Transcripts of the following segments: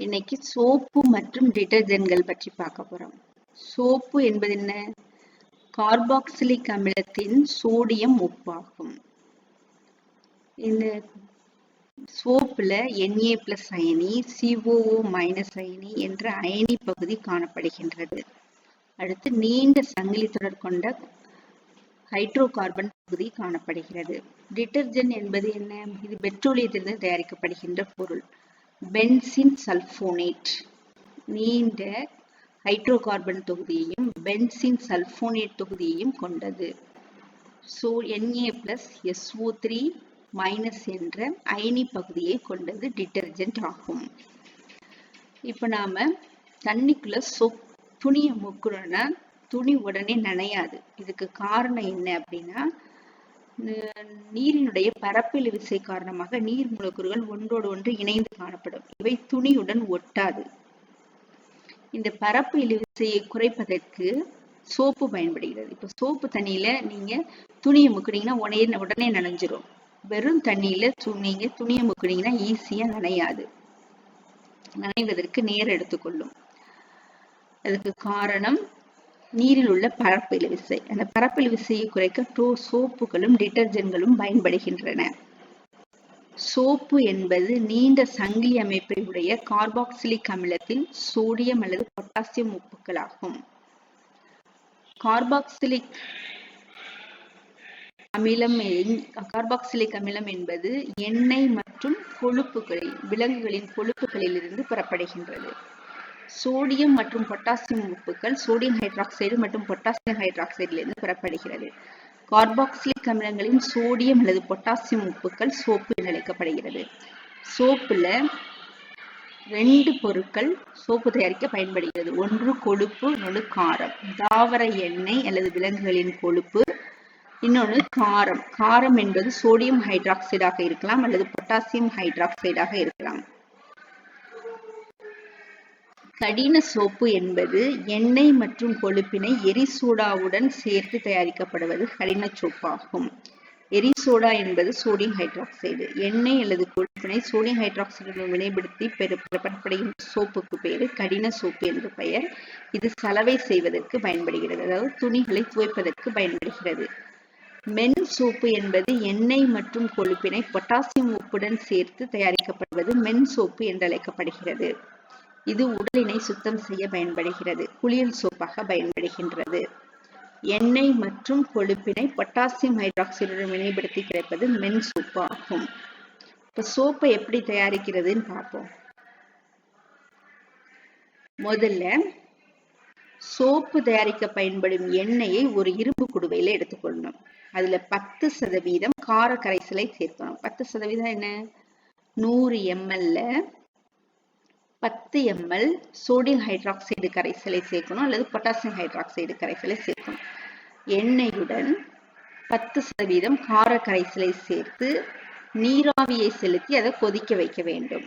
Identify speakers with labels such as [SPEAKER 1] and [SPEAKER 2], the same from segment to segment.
[SPEAKER 1] இன்னைக்கு சோப்பு மற்றும் டிடர்ஜென்ட்கள் பற்றி பார்க்க போறோம். சோப்பு என்பது என்ன? கார்பாக்சிலிக் அமிலத்தின் சோடியம் உப்பாகும். இந்த சோப்புல என்ஏ பிளஸ் அயனி சிஓஓ மைனஸ் அயனி என்ற அயனி பகுதி காணப்படுகின்றது. அடுத்து நீண்ட சங்கிலி தொடர் கொண்ட ஹைட்ரோ கார்பன் பகுதி காணப்படுகிறது. டிட்டர்ஜென்ட் என்பது என்ன? இது பெட்ரோலியத்திலிருந்து தயாரிக்கப்படுகின்ற பொருள். Benzene sulphonate. நீண்ட ஹைட்ரோ கார்பன் தொகுதியையும் பென்சின் சல்ஃபோனேட் தொகுதியையும் கொண்டது. So NA plus SO three minus என்ற அயனி பகுதியை கொண்டது டிட்டர்ஜென்ட் ஆகும். இப்போ நாம தண்ணிக்குள்ள சொப் துணியை முக்கணும்னா துணி உடனே நனையாது. இதுக்கு காரணம் என்ன அப்படின்னா நீரினுடைய பரப்பில் விசை காரணமாக நீர் மூலக்கூறுகள் ஒன்றோடு ஒன்று இணைந்து காணப்படும். இவை துணியுடன் ஒட்டாது. இந்த பரப்பு இழுவிசையை குறைப்பதற்கு சோப்பு பயன்படுகிறது. இப்ப சோப்பு தண்ணியில நீங்க துணியை முக்கினீங்கன்னா உடனே உடனே நனைஞ்சிரும். வெறும் தண்ணியில நீங்க துணியை முக்கினீங்கன்னா ஈஸியா நனையாது. நனைவதற்கு நேரம் எடுத்துக்கொள்ளும். அதுக்கு காரணம் நீரில் உள்ள பரப்பில் விசை. அந்த பரப்பில் விசையை குறைக்க டோ சோப்புகளும் டிட்டர்ஜென்ட்களும் பயன்படுகின்றன. சோப்பு என்பது நீண்ட சங்கிலி அமைப்பை உடைய கார்பாக்சிலிக் அமிலத்தில் சோடியம் அல்லது பொட்டாசியம் உப்புகளாகும். கார்பாக்சிலிக் அமிலம் கார்பாக்சிலிக் அமிலம் என்பது எண்ணெய் மற்றும் கொழுப்புகளில் விலங்குகளின் கொழுப்புகளில் இருந்து பெறப்படுகின்றது. சோடியம் மற்றும் பொட்டாசியம் உப்புகள் சோடியம் ஹைட்ராக்சைடு மற்றும் பொட்டாசியம் ஹைட்ராக்சைடிலிருந்து பெறப்படுகிறது. கார்பாக்சிலிக் அமிலங்களின் சோடியம் அல்லது பொட்டாசியம் உப்புகள் சோப்பு என அழைக்கப்படுகிறது சோப்புல ரெண்டு பொருட்கள் சோப்பு தயாரிக்க பயன்படுகிறது. ஒன்று கொழுப்பு இன்னொன்று காரம். தாவர எண்ணெய் அல்லது விலங்குகளின் கொழுப்பு இன்னொன்று காரம். காரம் என்பது சோடியம் ஹைட்ராக்சைடாக இருக்கலாம் அல்லது பொட்டாசியம் ஹைட்ராக்சைடாக இருக்கலாம். கடின சோப்பு என்பது எண்ணெய் மற்றும் கொழுப்பினை எரிசோடாவுடன் சேர்த்து தயாரிக்கப்படுவது கடின சோப்பாகும். எரிசோடா என்பது சோடியம் ஹைட்ராக்சைடு எண்ணெய் அல்லது கொழுப்பினை சோடியம் ஹைட்ராக்சைடுடன் வினைப்படுத்தி பெறப்படுகின்ற சோப்புக்கு பெயர் கடின சோப்பு என்று பெயர். இது சலவை செய்வதற்கு பயன்படுகிறது. அதாவது துணிகளை துவைப்பதற்கு பயன்படுகிறது. மென் சோப்பு என்பது எண்ணெய் மற்றும் கொழுப்பினை பொட்டாசியம் உப்புடன் சேர்த்து தயாரிக்கப்படுவது மென் சோப்பு என்று அழைக்கப்படுகிறது இது உடலினை சுத்தம் செய்ய பயன்படுகிறது. குளியல் சோப்பாக பயன்படுகின்றது. எண்ணெய் மற்றும் கொழுப்பினை பொட்டாசியம் ஹைட்ராக்சைடுடன் வினைப்படுத்தி கிடைப்பது மென் சோப்பு ஆகும் இப்ப சோப்பை எப்படி தயாரிக்கிறதுன்னு பார்ப்போம். முதல்ல சோப்பு தயாரிக்க பயன்படும் எண்ணெயை ஒரு இரும்பு குடுவையில எடுத்துக்கொள்ளணும். அதுல பத்து சதவீதம் கார கரைசலை சேர்க்கணும். பத்து சதவீதம் என்ன? நூறு எம்எல்ல பத்து எம்எல் சோடியம் ஹைட்ராக்சைடு கரைசலை சேர்க்கணும் அல்லது பொட்டாசியம் ஹைட்ராக்சைடு கரைசலை சேர்க்கணும். எண்ணெயுடன் பத்து சதவீதம் கார கரைசலை சேர்த்து நீராவியை செலுத்தி அதை கொதிக்க வைக்க வேண்டும்.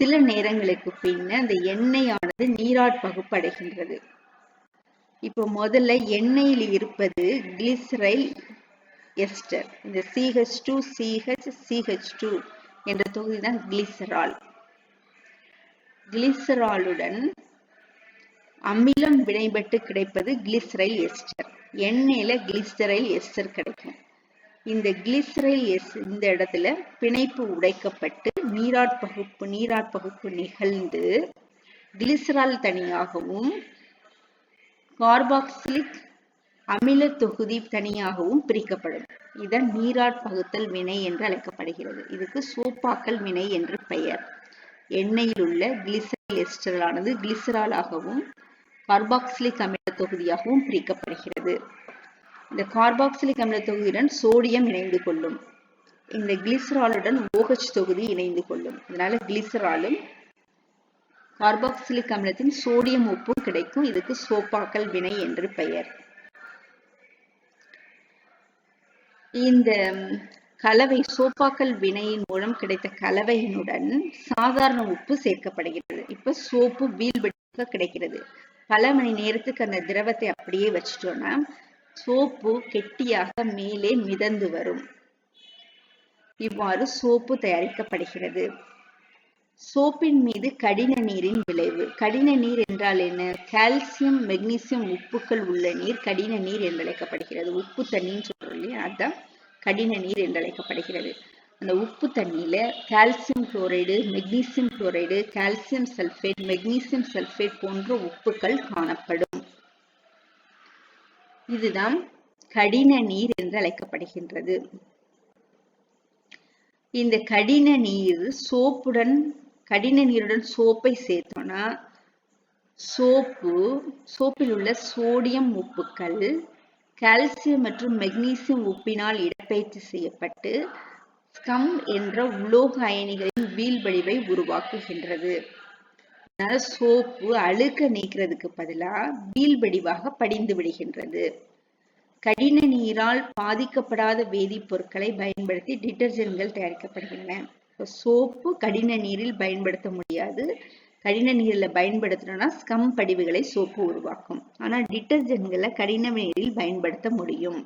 [SPEAKER 1] சில நேரங்களுக்கு பின்னர் அந்த எண்ணெயானது நீராட் பகுப்படைகின்றது. இப்போ முதல்ல எண்ணெயில் இருப்பது கிளிசரைல் எஸ்டர் இந்த CH two CH CH two என்ற தொகுதி தான் கிளிசரால் கிளிசராலுடன் அமிலம் வினைபட்டு கிடைப்பது கிளிசரைல் எஸ்டர். எண்ணெயில கிளிசரைல் எஸ்டர் கிடைக்கும். இந்த கிளிசரைல் எஸ் இந்த இடத்துல பிணைப்பு உடைக்கப்பட்டு நீராட் பகுப்பு நிகழ்ந்து கிளிசரால் தனியாகவும் கார்பாக்சிலிக் அமில தொகுதி தனியாகவும் பிரிக்கப்படும். இதன் நீராட் பகுத்தல் வினை என்று அழைக்கப்படுகிறது. இதுக்கு சோப்பாக்கல் வினை என்று பெயர். எண்ணெயில் உள்ள கிளிசரைல் எஸ்டரானது கிளிசராலாகவும் கார்பாக்சிலிக் அமில தொகுதியாகவும் பிரிக்கப்படுகிறது. இந்த கார்பாக்சிலிக் அமில தொகுதியுடன் சோடியம் இணைந்து கொள்ளும். இந்த கிளிசராலுடன் ஓஹச் தொகுதி இணைந்து கொள்ளும். இதனால கிளிசராலும் கார்பாக்சிலிக் அமிலத்தின் சோடியம் உப்பும் கிடைக்கும். இதுக்கு சோப்பாக்கல் வினை என்று பெயர். இந்த கலவை சோப்பாக்கல் வினையின் மூலம் கிடைத்த கலவையினுடன் சாதாரண உப்பு சேர்க்கப்படுகிறது. இப்ப சோப்பு வீழ்படியாக கிடைக்கிறது. பல மணி நேரத்துக்கு அந்த திரவத்தை அப்படியே வச்சிட்டோம்னா சோப்பு கெட்டியாக மேலே மிதந்து வரும். இவ்வாறு சோப்பு தயாரிக்கப்படுகிறது. சோப்பின் மீது கடின நீரின் விளைவு. கடின நீர் என்றால் என்ன? கால்சியம் மெக்னீசியம் உப்புக்கள் உள்ள நீர் கடின நீர் என்றழைக்கப்படுகிறது. உப்பு தண்ணின்னு சொல்றோம் இல்லையா? அதுதான் கடின நீர் என்றழைக்கப்படுகிறது அந்த உப்பு தண்ணியில calcium chloride magnesium chloride calcium sulphate magnesium sulphate போன்ற உப்புகள் காணப்படும். இதுதான் கடின நீர் என்று அழைக்கப்படுகின்றது. இந்த கடின நீர் சோப்புடன் கடின நீருடன் சோப்பை சேர்த்தோம்னா சோப்பு சோப்பில் உள்ள சோடியம் உப்புக்கள் கால்சியம் மற்றும் மெக்னீசியம் உப்பினால் இடப்பெயர்ச்சி செய்யப்பட்டு ஸ்கம் என்ற உலோக அயனிகளின் வீழ்வடிவை உருவாக்குகின்றது. அதனால சோப்பு அழுக்க நீக்கிறதுக்கு பதிலா வீழ்வடிவாக படிந்து விடுகின்றது. கடின நீரால் பாதிக்கப்படாத வேதிப்பொருட்களை பயன்படுத்தி டிட்டர்ஜென்ட்கள் தயாரிக்கப்படுகின்றன. சோப்பு கடின நீரில் பயன்படுத்த முடியாது. கடின நீரில் பயன்படுத்தணும்னா ஸ்கம் படிவுகளை சோப்பு உருவாக்கும். ஆனால் டிட்டர்ஜென்ட்களை கடின நீரில் பயன்படுத்த முடியும்.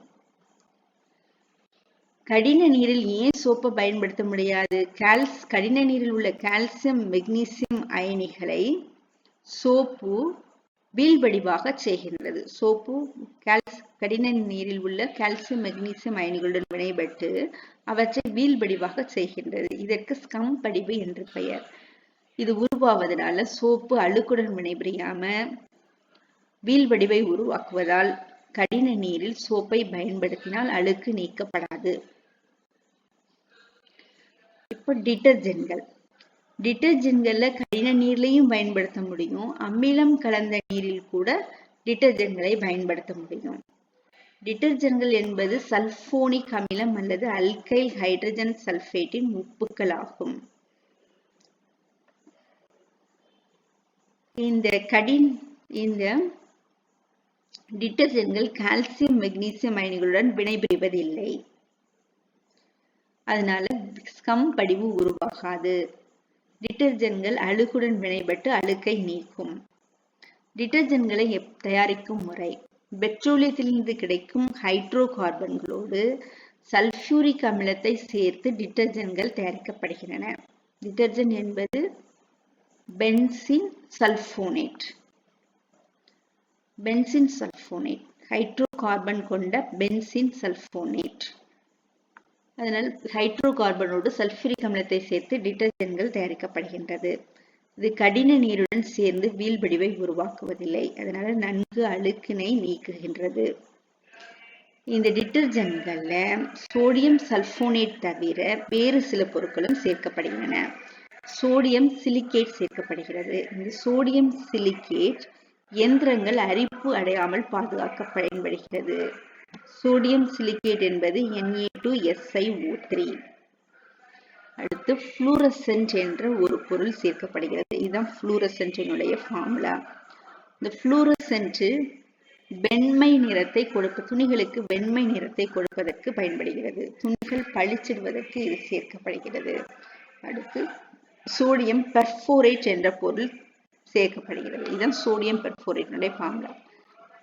[SPEAKER 1] கடின நீரில் ஏன் சோப்பை பயன்படுத்த முடியாது? கால்ஸ் கடின நீரில் உள்ள கால்சியம் மெக்னீசியம் அயனிகளை சோப்பு வீழ்வடிவாக செய்கின்றது. சோப்பு கால்ஸ் கடின நீரில் உள்ள கால்சியம் மெக்னீசியம் அயனிகளுடன் வினைபட்டு அவற்றை வீழ்வடிவாக செய்கின்றது. இதற்கு ஸ்கம் படிவு என்று பெயர். இது உருவாவதனால சோப்பு அழுக்குடன் வினைபுரியாம வீழ்வடிவை உருவாக்குவதால் கடின நீரில் சோப்பை பயன்படுத்தினால் அழுக்கு நீக்கப்படாது. இப்போ டிட்டர்ஜென்ட்கள். டிட்டர்ஜென்ட்கள்ல கடின நீர்லையும் பயன்படுத்த முடியும். அமிலம் கலந்த நீரில் கூட டிட்டர்ஜென்ட்களை பயன்படுத்த முடியும். டிட்டர்ஜென்ட்கள் என்பது சல்போனிக் அமிலம் அல்லது அல்கைல் ஹைட்ரஜன் சல்பேட்டின் உப்புக்கள் ஆகும் இந்த கடின் இந்த டிட்டர்ஜென்ட்கள் கால்சியம் மெக்னீசியம் அயனிகளுடன் வினைபுரிவதில்லை. அதனால ஸ்கம் படிவு உருவாகாது. டிட்டர்ஜென்ட்கள் அழுக்குடன் வினைபட்டு அழுக்கை நீக்கும். டிட்டர்ஜென்ட்களை தயாரிக்கும் முறை. பெட்ரோலியத்திலிருந்து கிடைக்கும் ஹைட்ரோ கார்பன்களோடு சல்பியூரிக் அமிலத்தை சேர்த்து டிட்டர்ஜென்ட்கள் தயாரிக்கப்படுகின்றன. டிட்டர்ஜென்ட் என்பது benzene sulphonate benzene sulphonate hydrocarbon கொண்ட பென்சின் சல்ஃபோனேட் அதனால் ஹைட்ரோ கார்பனோடு சல்பூரிக் அமிலத்தை சேர்த்து டிட்டர்ஜென்ட்கள் தயாரிக்கப்படுகின்றது. இது கடின நீருடன் சேர்ந்து வீழ்வடிவை உருவாக்குவதில்லை. அதனால நன்கு அழுக்கினை நீக்குகின்றது. இந்த டிட்டர்ஜென்ட்களில் சோடியம் சல்ஃபோனேட் தவிர வேறு சில பொருட்களும் சேர்க்கப்படுகின்றன. சோடியம் சிலிக்கேட் சேர்க்கப்படுகிறது. இந்த சோடியம் சிலிக்கேட் எந்திரங்கள் அரிப்பு அடையாமல் பாதுகாக்க பயன்படுகிறது சோடியம் சிலிக்கேட் என்பது Na2SiO3 அடுத்து ஃப்ளூரசன்ட் என்ற ஒரு பொருள் சேர்க்கப்படுகிறது. இதுதான் ஃப்ளூரசன்டினுடைய ஃபார்முலா இந்த ஃப்ளூரசென்ட் வெண்மை நிறத்தை கொடுப்ப துணிகளுக்கு வெண்மை நிறத்தை கொடுப்பதற்கு பயன்படுகிறது. துணிகள் பளிச்சிடுவதற்கு இது சேர்க்கப்படுகிறது. அடுத்து சோடியம் பெர்போரேட் என்ற பொருள் சேர்க்கப்படுகிறது. இதுதான் சோடியம் பெர்ஃபோரேட் ஃபார்முலா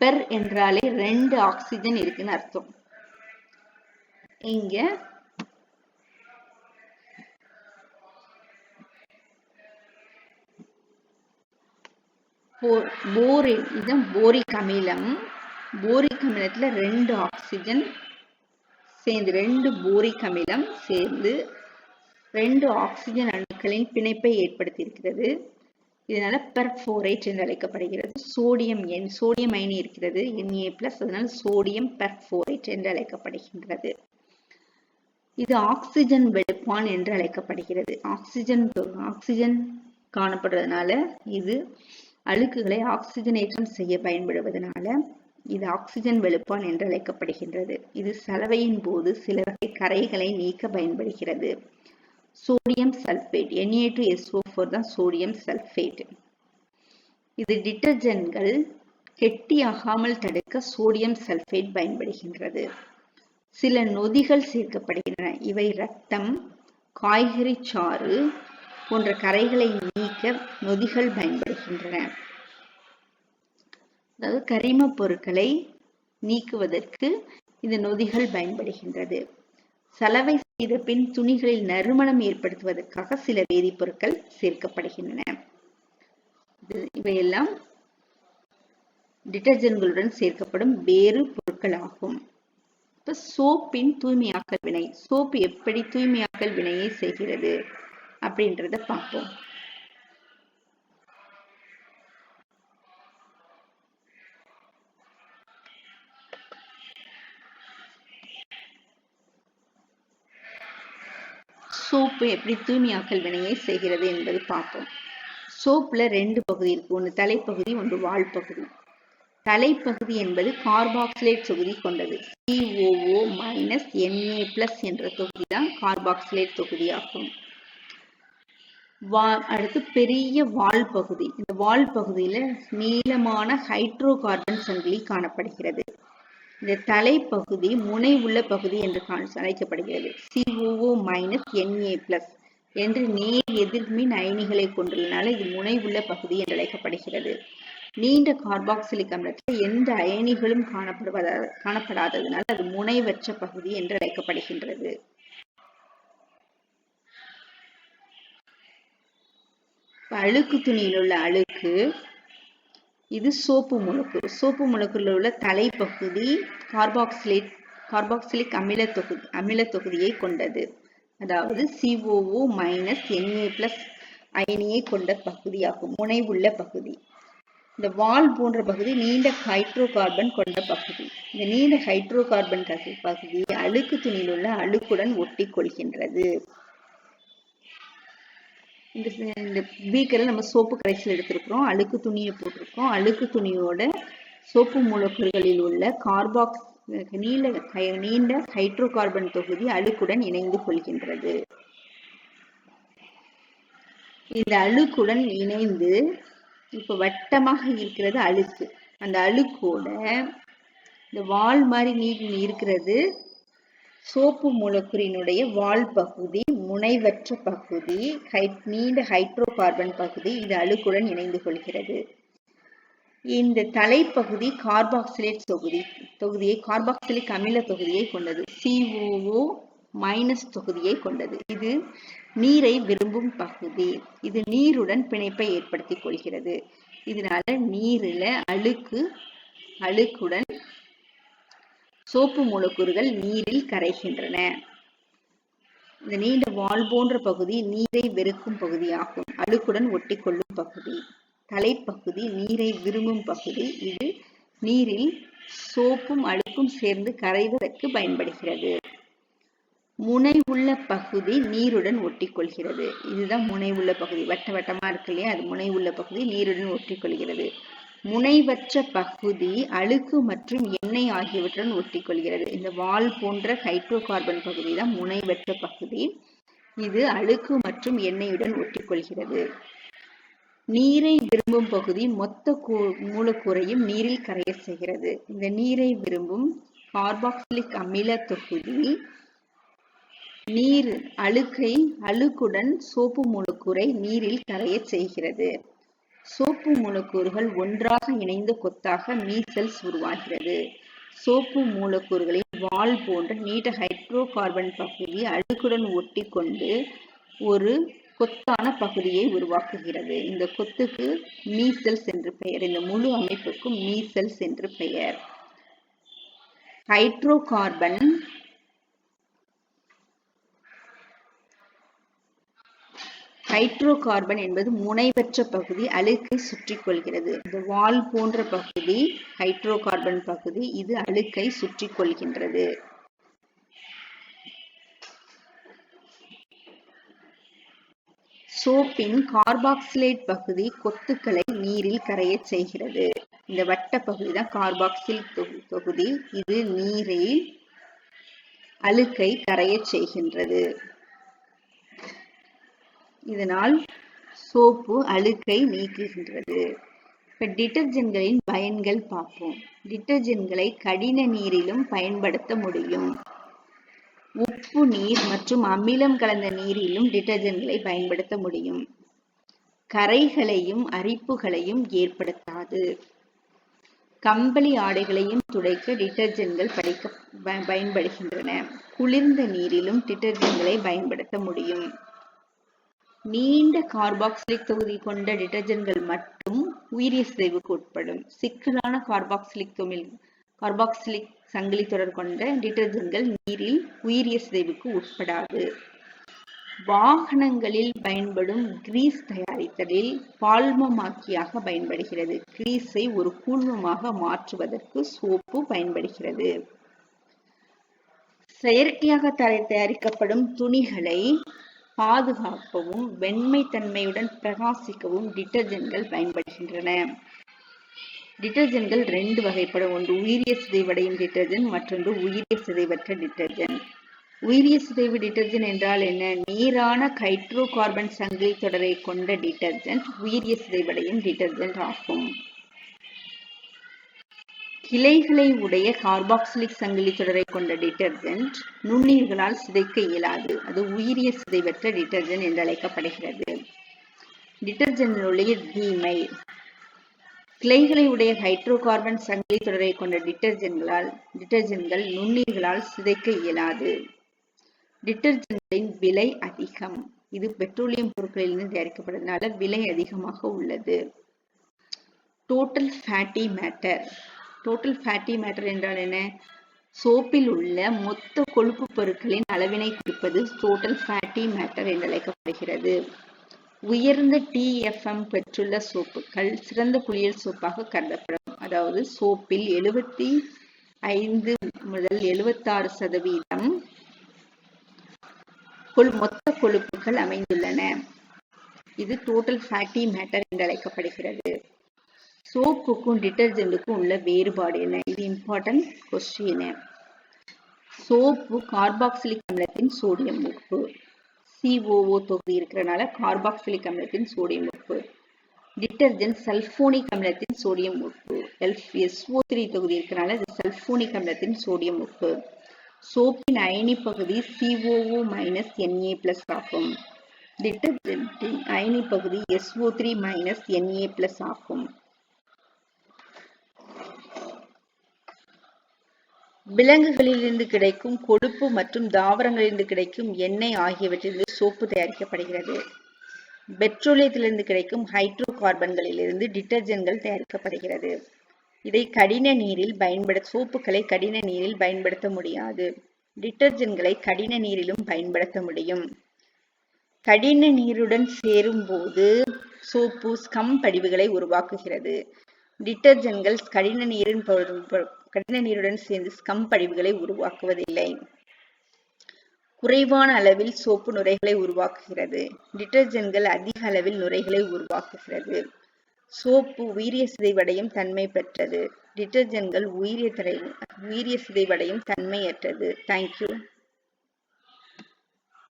[SPEAKER 1] பெர் என்றாலே ரெண்டு ஆக்சிஜன் இருக்குன்னு அர்த்தம். இங்க போரின் இது போரிக் அமிலம். போரிக் அமிலத்துல ரெண்டு ஆக்சிஜன் சேர்ந்து ரெண்டு போரிக் அமிலம் சேர்ந்து ரெண்டு ஆக்சிஜன் அணுக்களின் பிணைப்பை ஏற்படுத்தியிருக்கிறது. இதனால பெர்ஃபோரேட் என்று அழைக்கப்படுகிறது. சோடியம் எண் சோடியம் அயனி இருக்கிறது. என்ஏ பிளஸ் அதனால சோடியம் பெர்ஃபோரேட் என்று அழைக்கப்படுகின்றது. இது ஆக்சிஜன் வெடிப்பான் என்று அழைக்கப்படுகிறது. ஆக்சிஜன் ஆக்சிஜன் காணப்படுறதுனால இது அழுக்குகளை ஆக்சிஜனேற்றம் செய்ய பயன்படுவதனால இது ஆக்சிஜன் வெளுப்பான் என்று அழைக்கப்படுகின்றது. இது சலவையின் போது சில வகை கரைகளை நீக்க பயன்படுகிறது. சோடியம் சல்பேட் Na2SO4 தான் சோடியம் சல்பேட் இது டிட்டர்ஜென்ட்கள் கெட்டியாகாமல் தடுக்க சோடியம் சல்பேட் பயன்படுகின்றது. சில நொதிகள் சேர்க்கப்படுகின்றன. இவை ரத்தம் காய்கறி சாறு போன்ற கரைகளை நீக்க நொதிகள் பயன்படுகின்றன. அதாவது கரிம பொருட்களை நீக்குவதற்கு இந்த நொதிகள் பயன்படுகின்றது. சலவை செய்த பின் துணிகளில் நறுமணம் ஏற்படுத்துவதற்காக சில வேதிப்பொருட்கள் சேர்க்கப்படுகின்றன. இவையெல்லாம் டிட்டர்ஜென்ட்களுடன் சேர்க்கப்படும் வேறு பொருட்கள் ஆகும் இப்ப சோப்பின் தூய்மையாக்கல் வினை சோப்பு எப்படி தூய்மையாக்கல் வினையை செய்கிறது அப்படின்றத பார்ப்போம். சோப்பு எப்படி தூய்மையாக்கல் வினையை செய்கிறது என்பது பார்ப்போம். சோப்பில் ரெண்டு பகுதி இருக்கு. ஒன்று தலைப்பகுதி ஒன்று வால் பகுதி தலைப்பகுதி என்பது கார்பாக்சிலேட் தொகுதி கொண்டது. சிஓஓ மைனஸ் என்ஏ பிளஸ் என்ற தொகுதி தான் கார்பாக்சிலேட் தொகுதியாகும். வா அடுத்து பெரிய வால் பகுதி இந்த வால் பகுதியில் நீளமான ஹைட்ரோ கார்பன் சங்கிலி காணப்படுகிறது. இந்த தலைப்பகுதி முனை உள்ள பகுதி என்று அழைக்கப்படுகிறது. சிஓஓ மைனஸ் என்ஏ பிளஸ் என்று நேர் எதிர்மின் அயனிகளை கொண்டுள்ளனால இது முனை உள்ள பகுதி என்று அழைக்கப்படுகிறது. நீண்ட கார்பாக்சிலிக் அமிலத்தில் எந்த அயனிகளும் காணப்படுவதா காணப்படாததுனால் அது முனைவற்ற பகுதி என்று அழைக்கப்படுகின்றது. அழுக்கு துணியில் உள்ள அழுக்கு இது சோப்பு மூலக்கூறு சோப்பு மூலக்கூறில் உள்ள தலைப்பகுதி கார்பாக்சிலேட் கார்பாக்சிலிக் அமில தொகுதி அமில தொகுதியை கொண்டது. அதாவது சிஓஓ மைனஸ் என்ஏ பிளஸ் அயனியை கொண்ட பகுதியாகும். முனைவுள்ள பகுதி. இந்த வால் போன்ற பகுதி நீண்ட ஹைட்ரோ கார்பன் கொண்ட பகுதி. இந்த நீண்ட ஹைட்ரோ கார்பன் பகுதி அழுக்கு துணியில் உள்ள அழுக்குடன் ஒட்டி கொள்கின்றது இந்த இந்த பீக்கரில் நம்ம சோப்பு கரைசல் எடுத்திருக்கிறோம். அழுக்கு துணியை போட்டிருக்கோம். அழுக்கு துணியோட சோப்பு மூலக்கூறுகளில் உள்ள கார்பாக்ஸ் நீல ஹை- நீண்ட ஹைட்ரோ கார்பன் தொகுதி அழுக்குடன் இணைந்து கொள்கின்றது. இந்த அழுக்குடன் இணைந்து இப்ப வட்டமாக இருக்கிறது அழுக்கு. அந்த அழுக்கோட இந்த வால் மாதிரி நீர் இருக்கிறது சோப்பு மூலக்கூறினுடைய வால் பகுதி முனைவற்ற பகுதி ஹை நீண்ட ஹைட்ரோ கார்பன் பகுதி இது அழுக்குடன் இணைந்து கொள்கிறது. இந்த தலைப்பகுதி கார்பாக்சிலேட் தொகுதி தொகுதியை கார்பாக்சிலிக் அமில தொகுதியை கொண்டது. சிஓஓ மைனஸ் தொகுதியை கொண்டது. இது நீரை விரும்பும் பகுதி. இது நீருடன் பிணைப்பை ஏற்படுத்திக் கொள்கிறது. இதனால நீரில் அழுக்கு அழுக்குடன் சோப்பு மூலக்கூறுகள் நீரில் கரைகின்றன. இந்த நீண்ட வால் போன்ற பகுதி நீரை வெறுக்கும் பகுதியாகும். அழுக்குடன் ஒட்டிக்கொள்ளும் பகுதி. தலைப்பகுதி நீரை விரும்பும் பகுதி. இது நீரில் சோப்பும் அழுக்கும் சேர்ந்து கரைவதற்கு பயன்படுகிறது. முனை உள்ள பகுதி நீருடன் ஒட்டிக்கொள்கிறது. இதுதான் முனை உள்ள பகுதி. வட்ட வட்டமா இருக்கு இல்லையா? அது முனை உள்ள பகுதி நீருடன் ஒட்டிக்கொள்கிறது. முனைவற்ற பகுதி அழுக்கு மற்றும் எண்ணெய் ஆகியவற்றுடன் ஒட்டிக்கொள்கிறது. இந்த வால் போன்ற ஹைட்ரோ கார்பன் பகுதி தான் முனைவற்ற பகுதி. இது அழுக்கு மற்றும் எண்ணெயுடன் ஒட்டிக்கொள்கிறது. நீரை விரும்பும் பகுதி மொத்த கூ- மூலக்கூறையும் நீரில் கரைய செய்கிறது. இந்த நீரை விரும்பும் கார்பாக்சிலிக் அமில தொகுதி நீர் அழுக்கை அழுக்குடன் சோப்பு மூலக்கூறை நீரில் கரையச் செய்கிறது. சோப்பு மூலக்கூறுகள் ஒன்றாக இணைந்து கொத்தாக மீசல்ஸ் உருவாகிறது. சோப்பு மூலக்கூறுகளின் வால் போன்ற நீட்ட ஹைட்ரோ கார்பன் பகுதி அழுக்குடன் ஒட்டிக்கொண்டு ஒரு கொத்தான பகுதியை உருவாக்குகிறது. இந்த கொத்துக்கு மீசல்ஸ் என்று பெயர். இந்த முழு அமைப்புக்கும் மீசல்ஸ் என்று பெயர். ஹைட்ரோ கார்பன் ஹைட்ரோ கார்பன் என்பது முனைவற்ற பகுதி அழுக்கை சுற்றி கொள்கிறது இந்த வால் போன்ற பகுதி ஹைட்ரோ கார்பன் பகுதி இது அழுக்கை சுற்றி கொள்கின்றது சோப்பின் கார்பாக்சிலேட் பகுதி கொத்துக்களை நீரில் கரையச் செய்கிறது. இந்த வட்ட பகுதி தான் கார்பாக்சில் தொகு- தொகுதி இது நீரில் அழுக்கை கரையச் செய்கின்றது. இதனால் சோப்பு அழுக்கை நீக்குகின்றது. இப்ப டிட்டர்ஜென்ட்களின் பயன்கள் பார்ப்போம். டிட்டர்ஜென்ட்களை கடின நீரிலும் பயன்படுத்த முடியும். உப்பு நீர் மற்றும் அமிலம் கலந்த நீரிலும் டிட்டர்ஜென்ட்களை பயன்படுத்த முடியும். கரைகளையும் அரிப்புகளையும் ஏற்படுத்தாது. கம்பளி ஆடைகளையும் துடைக்க டிட்டர்ஜென்ட்கள் படிக்க பயன்படுகின்றன. குளிர்ந்த நீரிலும் டிட்டர்ஜென்ட்களை பயன்படுத்த முடியும். நீண்ட கார்பாக்சிலிக் தொகுதி கொண்ட டிட்டர்ஜென்ட்கள் மட்டும் உயிரிய சிதைவுக்கு உட்படும். சிக்கலான கார்பாக்சிலிக் தொமிழ் கார்பாக்சிலிக் சங்கிலி தொடர் கொண்ட டிட்டர்ஜென்ட்கள் நீரில் உயிரிய சிதைவுக்கு உட்படாது. வாகனங்களில் பயன்படும் கிரீஸ் தயாரித்தலில் பால்மமாக்கியாக பயன்படுகிறது. கிரீஸை ஒரு கூழ்மமாக மாற்றுவதற்கு சோப்பு பயன்படுகிறது. செயற்கையாக தயாரிக்கப்படும் துணிகளை பாதுகாக்கவும் வெண்மைத்தன்மையுடன் பிரகாசிக்கவும் டிட்டர்ஜென்ட்கள் பயன்படுகின்றன. டிட்டர்ஜென்ட்கள் ரெண்டு வகைப்படும். ஒன்று உயிரிய சிதைவடையும் டிட்டர்ஜென்ட் மற்றொன்று உயிரிய சிதைவற்ற டிட்டர்ஜென்ட். உயிரிய சிதைவு டிட்டர்ஜென்ட் என்றால் என்ன? நீரான ஹைட்ரோ கார்பன் சங்கிலி தொடரை கொண்ட டிட்டர்ஜென்ட் உயிரிய சிதைவடையும் டிட்டர்ஜென்ட் ஆகும். கிளைகளை உடைய கார்பாக்சிலிக் சங்கிலி தொடரை கொண்ட டிட்டர்ஜென்ட் நுண்ணீர்களால் சிதைக்க இயலாது. அது உயிரிய சிதைவற்ற டிட்டர்ஜென்ட் என்று அழைக்கப்படுகிறது. டிட்டர்ஜென்டினுடைய தீமை. கிளைகளை உடைய ஹைட்ரோ கார்பன் சங்கிலி தொடரை கொண்ட டிட்டர்ஜென்ட்களால் டிட்டர்ஜென்ட்கள் நுண்ணீர்களால் சிதைக்க இயலாது. டிட்டர்ஜென்ட்களின் விலை அதிகம். இது பெட்ரோலியம் பொருட்களிலிருந்து தயாரிக்கப்படுறதுனால விலை அதிகமாக உள்ளது. Total fatty matter total fatty matter என்றால் என்ன? சோப்பில் உள்ள மொத்த கொழுப்பு பொருட்களின் அளவினை குறிப்பது டோட்டல் ஃபேட்டி மேட்டர் என்று அழைக்கப்படுகிறது. உயர்ந்த டிஎஃப்எம் பெற்றுள்ள சோப்புகள் சிறந்த குளியல் சோப்பாக கருதப்படும். அதாவது சோப்பில் எழுபத்தி ஐந்து முதல் எழுபத்தாறு சதவீதம் மொத்த கொழுப்புகள் அமைந்துள்ளன. இது டோட்டல் ஃபேட்டி மேட்டர் என்று அழைக்கப்படுகிறது. சோப்புக்கும் டிட்டர்ஜென்ட்டுக்கும் உள்ள வேறுபாடு என்ன? இது இம்பார்ட்டன்ட் கொஸ்டின் சோப்பு கார்பாக்சிலிக் அமிலத்தின் சோடியம் உப்பு. சிஓஓ தொகுதி இருக்கிறனால கார்பாக்சிலிக் அமிலத்தின் சோடியம் உப்பு. டிட்டர்ஜென்ட் சல்போனிக் அமிலத்தின் சோடியம் உப்பு. எல்ஃப் எஸ்ஓ த்ரீ தொகுதி இருக்கிறனால இது சல்போனிக் அமிலத்தின் சோடியம் உப்பு. சோப்பின் அயனி பகுதி சிஓஓ மைனஸ் என்ஏ பிளஸ் ஆகும். டிட்டர்ஜென்ட்டின் அயனி பகுதி SO three minus NA plus ஆகும். விலங்குகளிலிருந்து கிடைக்கும் கொழுப்பு மற்றும் தாவரங்களிலிருந்து கிடைக்கும் எண்ணெய் ஆகியவற்றிலிருந்து சோப்பு தயாரிக்கப்படுகிறது. பெட்ரோலியத்திலிருந்து கிடைக்கும் ஹைட்ரோ கார்பன்களிலிருந்து டிட்டர்ஜென்ட்கள் தயாரிக்கப்படுகிறது. இதை கடின நீரில் பயன்பட சோப்புகளை கடின நீரில் பயன்படுத்த முடியாது. டிட்டர்ஜென்ட்களை கடின நீரிலும் பயன்படுத்த முடியும். கடின நீருடன் சேரும்போது சோப்பு ஸ்கம் படிவுகளை உருவாக்குகிறது. டிட்டர்ஜென்ட்கள் கடின நீரின் கடின நீருடன் சேர்ந்து ஸ்கம் படிவுகளை உருவாக்குவதில்லை. குறைவான அளவில் சோப்பு நுரைகளை உருவாக்குகிறது. டிட்டர்ஜென்ட்கள் அதிக அளவில் நுரைகளை உருவாக்குகிறது. சோப்பு உயிரிய சிதைவடையும் தன்மை பெற்றது. டிட்டர்ஜென்ட்கள் உயிரிய தடை உயிரிய சிதைவடையும் தன்மையற்றது. தேங்க்யூ